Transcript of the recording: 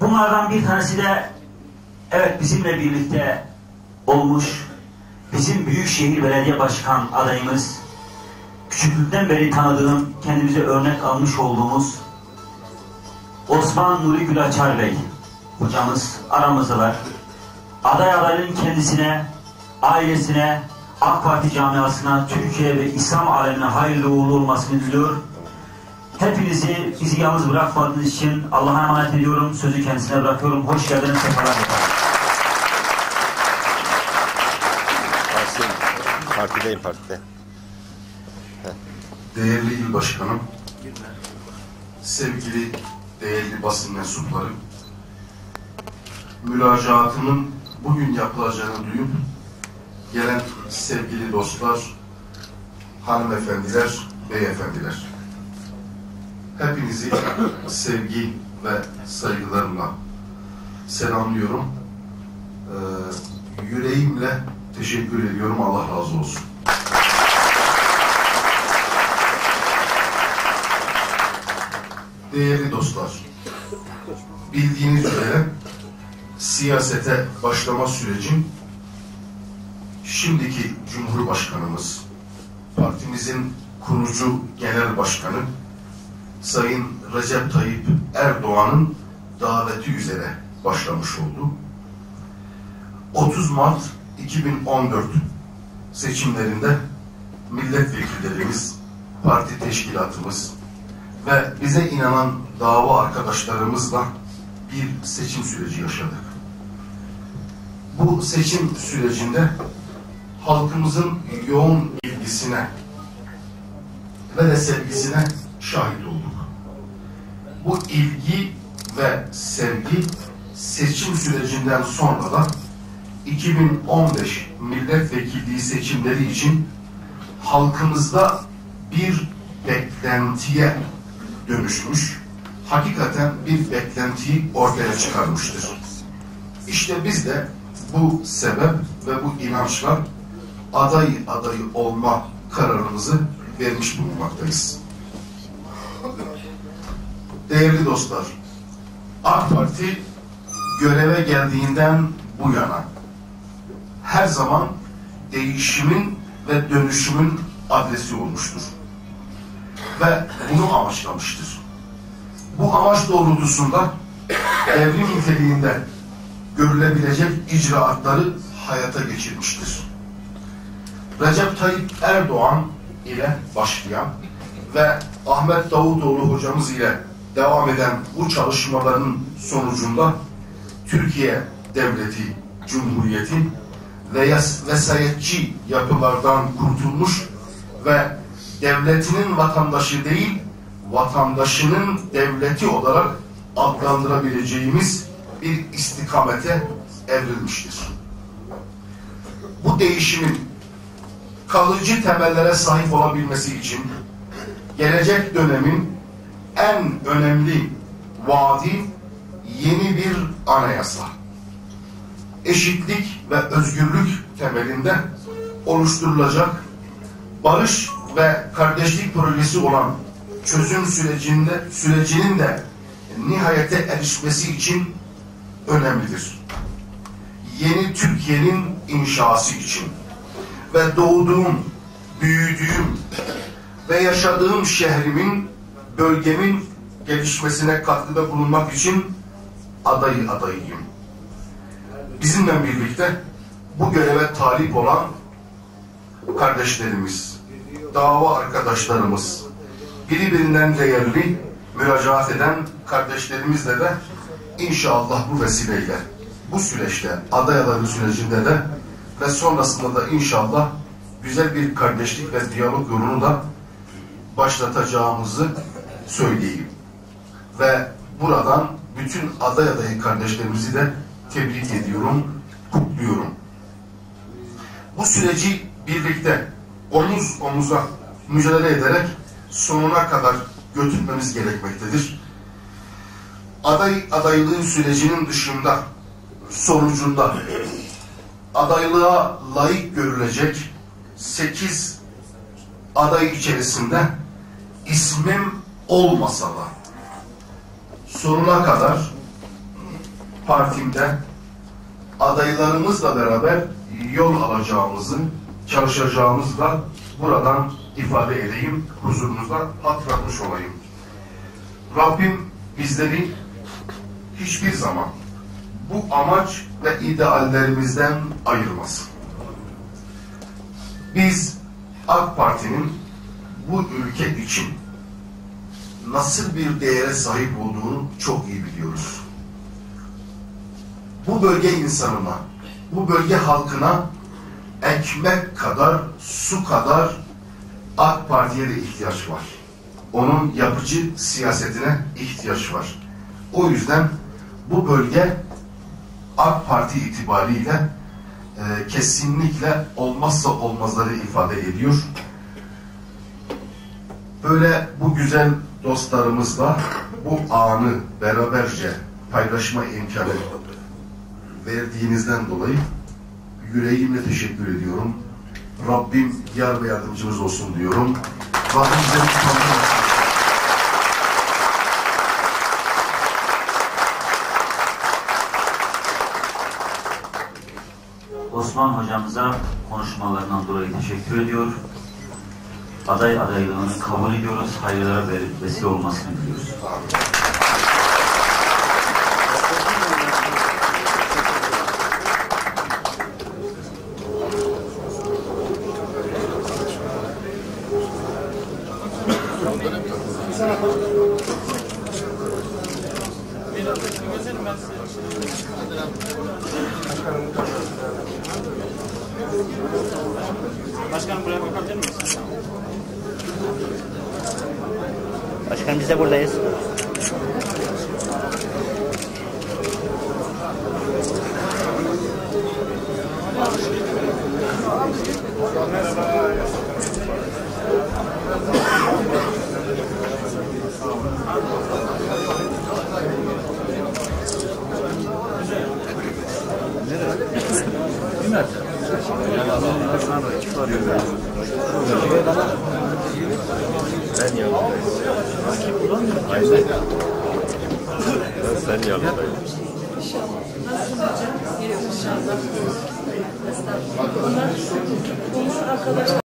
Bunlardan bir tanesi de evet bizimle birlikte olmuş bizim Büyükşehir Belediye Başkan adayımız küçüklükten beri tanıdığım, kendimize örnek almış olduğumuz Osman Nuri Gülaçar Bey hocamız aramızdalar. Aday adayının kendisine, ailesine, AK Parti camiasına, Türkiye ve İslam alemine hayırlı uğurlu olmasını diliyor. Hepinizi bizi yalnız bırakmadığınız için Allah'a emanet ediyorum. Sözü kendisine bırakıyorum. Hoş geldiniz. Sefalar. Partideyim partide. Değerli il başkanım, sevgili değerli basın mensupları, müracaatımın bugün yapılacağını duyup gelen sevgili dostlar, hanımefendiler, beyefendiler. Hepinizi sevgi ve saygılarımla selamlıyorum. Ee, yüreğimle teşekkür ediyorum. Allah razı olsun. Değerli dostlar, bildiğiniz üzere siyasete başlama sürecin şimdiki Cumhurbaşkanımız, partimizin kurucu genel başkanı Sayın Recep Tayyip Erdoğan'ın daveti üzere başlamış oldu. 30 Mart 2014 seçimlerinde milletvekillerimiz, parti teşkilatımız ve bize inanan dava arkadaşlarımızla bir seçim süreci yaşadık. Bu seçim sürecinde halkımızın yoğun ilgisine ve de sevgisine şahit olduk. Bu ilgi ve sevgi seçim sürecinden sonra da 2015 milletvekilliği seçimleri için halkımızda bir beklentiye dönüşmüş, hakikaten bir beklentiyi ortaya çıkarmıştır. İşte biz de bu sebep ve bu inançla aday adayı olma kararımızı vermiş bulunmaktayız. Değerli dostlar, AK Parti göreve geldiğinden bu yana her zaman değişimin ve dönüşümün adresi olmuştur. Ve bunu amaçlamıştır. Bu amaç doğrultusunda devrim niteliğinde görülebilecek icraatları hayata geçirmiştir. Recep Tayyip Erdoğan ile başlayan ve Ahmet Davutoğlu hocamız ile devam eden bu çalışmaların sonucunda Türkiye Devleti Cumhuriyeti ve vesayetçi yapılardan kurtulmuş ve devletinin vatandaşı değil, vatandaşının devleti olarak adlandırabileceğimiz bir istikamete evrilmiştir. Bu değişimin kalıcı temellere sahip olabilmesi için gelecek dönemin en önemli vaadi yeni bir anayasa. Eşitlik ve özgürlük temelinde oluşturulacak barış ve kardeşlik projesi olan çözüm sürecinde sürecinin de nihayete erişmesi için önemlidir. Yeni Türkiye'nin inşası için ve doğduğum, büyüdüğüm ve yaşadığım şehrimin, bölgemin gelişmesine katkıda bulunmak için adayı adayıyım. Bizimle birlikte bu göreve talip olan kardeşlerimiz, dava arkadaşlarımız, birbirinden değerli müracaat eden kardeşlerimizle de inşallah bu vesileyle bu süreçte aday adaylığı sürecinde de ve sonrasında da inşallah güzel bir kardeşlik ve diyalog yolunu da başlatacağımızı söyleyeyim. Ve buradan bütün aday adayı kardeşlerimizi de tebrik ediyorum, kutluyorum. Bu süreci birlikte omuz omuza mücadele ederek sonuna kadar götürmemiz gerekmektedir. Aday adaylığı sürecinin dışında, sonucunda adaylığa layık görülecek 8 aday içerisinde ismim olmasa da sonuna kadar partimde adaylarımızla beraber yol alacağımızı, çalışacağımızı da buradan ifade edeyim, huzurunuzda hatırlatmış olayım. Rabbim bizleri hiçbir zaman bu amaç ve ideallerimizden ayırmasın. Biz AK Parti'nin bu ülke için nasıl bir değere sahip olduğunu çok iyi biliyoruz. Bu bölge insanına, bu bölge halkına ekmek kadar, su kadar AK Parti'ye de ihtiyaç var. Onun yapıcı siyasetine ihtiyaç var. O yüzden bu bölge AK Parti itibariyle e, kesinlikle olmazsa olmazları ifade ediyor. Böyle bu güzel dostlarımızla bu anı beraberce paylaşma imkanı verdiğinizden dolayı yüreğimle teşekkür ediyorum. Rabbim yar ve yardımcımız olsun diyorum. Rabbim bize. Osman hocamıza konuşmalarından dolayı teşekkür ediyor. Aday adaylığını kabul ediyoruz. Hayırlara ve- vesile olmasını diliyoruz. Başkanım buraya bakabilir miyiz? Başkanım biz de buradayız. Nereye? Ben yanındayım. Aynen. Ben senin yanındayım. İnşallah. Nasıl hocam? Arkadaşlar.